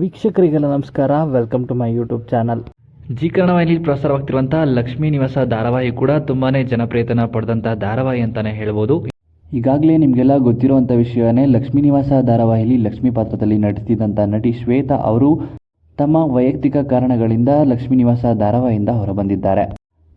ವೀಕ್ಷಕರಿಗೆಲ್ಲ ನಮಸ್ಕಾರ. Welcome to my YouTube channel Zee ಕನ್ನಡವಾಹಿನಿ ಪ್ರಸಾರವಾಗ್ತಿರುವಂಥ ಲಕ್ಷ್ಮೀ ನಿವಾಸ ಧಾರಾವಾಹಿ ಕೂಡ ತುಂಬಾನೇ ಜನಪ್ರಿಯತನ ಪಡೆದಂಥ ಧಾರಾವಾಹಿ ಅಂತಾನೆ ಹೇಳ್ಬೋದು. ಈಗಾಗಲೇ ನಿಮಗೆಲ್ಲ ಗೊತ್ತಿರುವಂಥ ವಿಷಯವೇ ಲಕ್ಷ್ಮೀ ನಿವಾಸ ಧಾರಾವಾಹಿಲಿ ಲಕ್ಷ್ಮೀ ಪಾತ್ರದಲ್ಲಿ ನಟಿಸಿದಂಥ ನಟಿ ಶ್ವೇತಾ ಅವರು ತಮ್ಮ ವೈಯಕ್ತಿಕ ಕಾರಣಗಳಿಂದ ಲಕ್ಷ್ಮೀ ನಿವಾಸ ಧಾರಾವಾಹಿಯಿಂದ ಹೊರಬಂದಿದ್ದಾರೆ.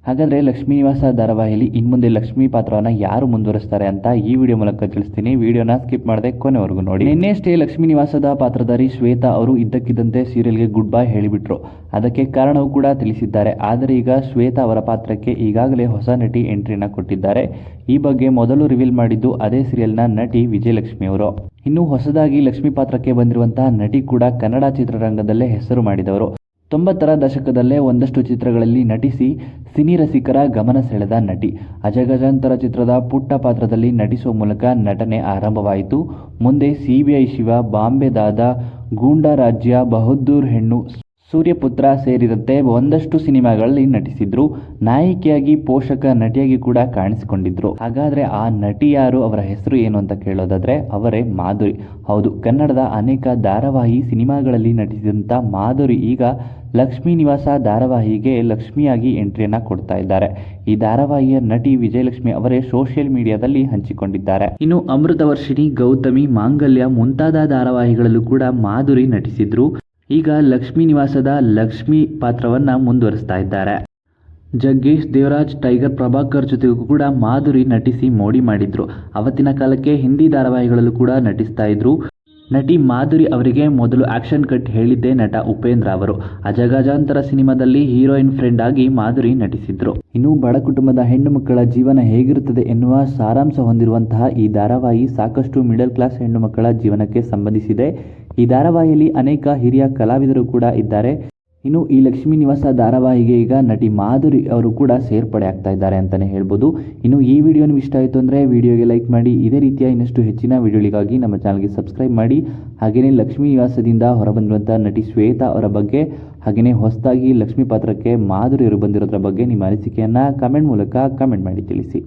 ಹಾಗಾದರೆ ಲಕ್ಷ್ಮೀನಿವಾಸ ಧಾರಾವಾಹಿಯಲ್ಲಿ ಇನ್ಮುಂದೆ ಲಕ್ಷ್ಮೀ ಪಾತ್ರವನ್ನು ಯಾರು ಮುಂದುವರಿಸ್ತಾರೆ ಅಂತ ಈ ವಿಡಿಯೋ ಮೂಲಕ ತಿಳಿಸ್ತೀನಿ. ವಿಡಿಯೋನ ಸ್ಕಿಪ್ ಮಾಡದೆ ಕೊನೆವರೆಗೂ ನೋಡಿ. ನಿನ್ನೆಷ್ಟೇ ಲಕ್ಷ್ಮೀ ನಿವಾಸದ ಪಾತ್ರಧಾರಿ ಶ್ವೇತಾ ಅವರು ಇದ್ದಕ್ಕಿದ್ದಂತೆ ಸೀರಿಯಲ್ಗೆ ಗುಡ್ ಬೈ ಹೇಳಿಬಿಟ್ರು. ಅದಕ್ಕೆ ಕಾರಣವೂ ಕೂಡ ತಿಳಿಸಿದ್ದಾರೆ. ಆದರೆ ಈಗ ಶ್ವೇತಾ ಅವರ ಪಾತ್ರಕ್ಕೆ ಈಗಾಗಲೇ ಹೊಸ ನಟಿ ಎಂಟ್ರಿನ ಕೊಟ್ಟಿದ್ದಾರೆ. ಈ ಬಗ್ಗೆ ಮೊದಲು ರಿವೀಲ್ ಮಾಡಿದ್ದು ಅದೇ ಸೀರಿಯಲ್ನ ನಟಿ ವಿಜಯಲಕ್ಷ್ಮಿ ಅವರು. ಇನ್ನು ಹೊಸದಾಗಿ ಲಕ್ಷ್ಮಿ ಪಾತ್ರಕ್ಕೆ ಬಂದಿರುವಂತಹ ನಟಿ ಕೂಡ ಕನ್ನಡ ಚಿತ್ರರಂಗದಲ್ಲೇ ಹೆಸರು ಮಾಡಿದವರು. ತೊಂಬತ್ತರ ದಶಕದಲ್ಲೇ ಒಂದಷ್ಟು ಚಿತ್ರಗಳಲ್ಲಿ ನಟಿಸಿ ಸಿನಿ ರಸಿಕರ ಗಮನ ಸೆಳೆದ ನಟಿ. ಅಜಗಜಾಂತರ ಚಿತ್ರದ ಪುಟ್ಟ ಪಾತ್ರದಲ್ಲಿ ನಟಿಸುವ ಮೂಲಕ ನಟನೆ ಆರಂಭವಾಯಿತು. ಮುಂದೆ ಸಿಬಿಐ ಶಿವ, ಬಾಂಬೆ ದಾದ, ಗೂಂಡಾ ರಾಜ್ಯ, ಬಹದ್ದೂರ್ ಹೆಣ್ಣು, ಸೂರ್ಯಪುತ್ರ ಸೇರಿದಂತೆ ಒಂದಷ್ಟು ಸಿನಿಮಾಗಳಲ್ಲಿ ನಟಿಸಿದ್ರು. ನಾಯಕಿಯಾಗಿ ಪೋಷಕ ನಟಿಯಾಗಿ ಕೂಡ ಕಾಣಿಸಿಕೊಂಡಿದ್ರು. ಹಾಗಾದ್ರೆ ಆ ನಟಿ ಯಾರು, ಅವರ ಹೆಸರು ಏನು ಅಂತ ಕೇಳೋದಾದ್ರೆ ಅವರೇ ಮಾಧುರಿ. ಹೌದು, ಕನ್ನಡದ ಅನೇಕ ಧಾರಾವಾಹಿ ಸಿನಿಮಾಗಳಲ್ಲಿ ನಟಿಸಿದಂಥ ಮಾಧುರಿ ಈಗ ಲಕ್ಷ್ಮೀ ನಿವಾಸ ಧಾರಾವಾಹಿಗೆ ಲಕ್ಷ್ಮಿಯಾಗಿ ಎಂಟ್ರಿಯನ್ನು ಕೊಡ್ತಾ ಇದ್ದಾರೆ. ಈ ಧಾರಾವಾಹಿಯ ನಟಿ ವಿಜಯಲಕ್ಷ್ಮಿ ಅವರೇ ಸೋಷಿಯಲ್ ಮೀಡಿಯಾದಲ್ಲಿ ಹಂಚಿಕೊಂಡಿದ್ದಾರೆ. ಇನ್ನು ಅಮೃತ ವರ್ಷಿಣಿ, ಗೌತಮಿ, ಮಾಂಗಲ್ಯ ಮುಂತಾದ ಧಾರಾವಾಹಿಗಳಲ್ಲೂ ಕೂಡ ಮಾಧುರಿ ನಟಿಸಿದ್ರು. ಈಗ ಲಕ್ಷ್ಮೀ ನಿವಾಸದ ಲಕ್ಷ್ಮಿ ಪಾತ್ರವನ್ನ ಮುಂದುವರಿಸ್ತಾ ಇದ್ದಾರೆ. ಜಗ್ಗೇಶ್ ದೇವರಾಜ್, ಟೈಗರ್ ಪ್ರಭಾಕರ್ ಜೊತೆಗೂ ಕೂಡ ಮಾಧುರಿ ನಟಿಸಿ ಮೋಡಿ ಮಾಡಿದ್ರು. ಅವತ್ತಿನ ಕಾಲಕ್ಕೆ ಹಿಂದಿ ಧಾರಾವಾಹಿಗಳಲ್ಲೂ ಕೂಡ ನಟಿಸ್ತಾ ಇದ್ರು. ನಟಿ ಮಾಧುರಿ ಅವರಿಗೆ ಮೊದಲು ಆಕ್ಷನ್ ಕಟ್ ಹೇಳಿದ್ದೇ ನಟ ಉಪೇಂದ್ರ ಅವರು. ಅಜಗಜಾಂತರ ಸಿನಿಮಾದಲ್ಲಿ ಹೀರೋಯಿನ್ ಫ್ರೆಂಡ್ ಆಗಿ ಮಾಧುರಿ ನಟಿಸಿದ್ರು. ಇನ್ನು ಬಡ ಕುಟುಂಬದ ಹೆಣ್ಣು ಮಕ್ಕಳ ಜೀವನ ಹೇಗಿರುತ್ತದೆ ಎನ್ನುವ ಸಾರಾಂಶ ಹೊಂದಿರುವಂತಹ ಈ ಧಾರಾವಾಹಿ ಸಾಕಷ್ಟು ಮಿಡಲ್ ಕ್ಲಾಸ್ ಹೆಣ್ಣು ಮಕ್ಕಳ ಜೀವನಕ್ಕೆ ಸಂಬಂಧಿಸಿದೆ. ಈ ಧಾರಾವಾಹಿಯಲ್ಲಿ ಅನೇಕ ಹಿರಿಯ ಕಲಾವಿದರು ಕೂಡ ಇದ್ದಾರೆ. ಇನ್ನು ಈ ಲಕ್ಷ್ಮೀ ನಿವಾಸ ಧಾರಾವಾಹಿಗೆ ಈಗ ನಟಿ ಮಾಧುರಿ ಅವರು ಕೂಡ ಸೇರ್ಪಡೆ ಆಗ್ತಾ ಇದ್ದಾರೆ ಅಂತಲೇ ಹೇಳ್ಬೋದು. ಇನ್ನು ಈ ವಿಡಿಯೋ ನಿಮ್ಗೆ ಇಷ್ಟ ಆಯಿತು ಅಂದರೆ ವಿಡಿಯೋಗೆ ಲೈಕ್ ಮಾಡಿ, ಇದೇ ರೀತಿಯ ಇನ್ನಷ್ಟು ಹೆಚ್ಚಿನ ವಿಡಿಯೋಗಳಿಗಾಗಿ ನಮ್ಮ ಚಾನಲ್ಗೆ ಸಬ್ಸ್ಕ್ರೈಬ್ ಮಾಡಿ. ಹಾಗೆಯೇ ಲಕ್ಷ್ಮೀ ನಿವಾಸದಿಂದ ಹೊರಬಂದಿರುವಂಥ ನಟಿ ಶ್ವೇತಾ ಅವರ ಬಗ್ಗೆ ಹಾಗೆಯೇ ಹೊಸದಾಗಿ ಲಕ್ಷ್ಮೀ ಪಾತ್ರಕ್ಕೆ ಮಾಧುರಿ ಅವರು ಬಂದಿರೋದ್ರ ಬಗ್ಗೆ ನಿಮ್ಮ ಅನಿಸಿಕೆಯನ್ನು ಕಮೆಂಟ್ ಮೂಲಕ ಕಮೆಂಟ್ ಮಾಡಿ ತಿಳಿಸಿ.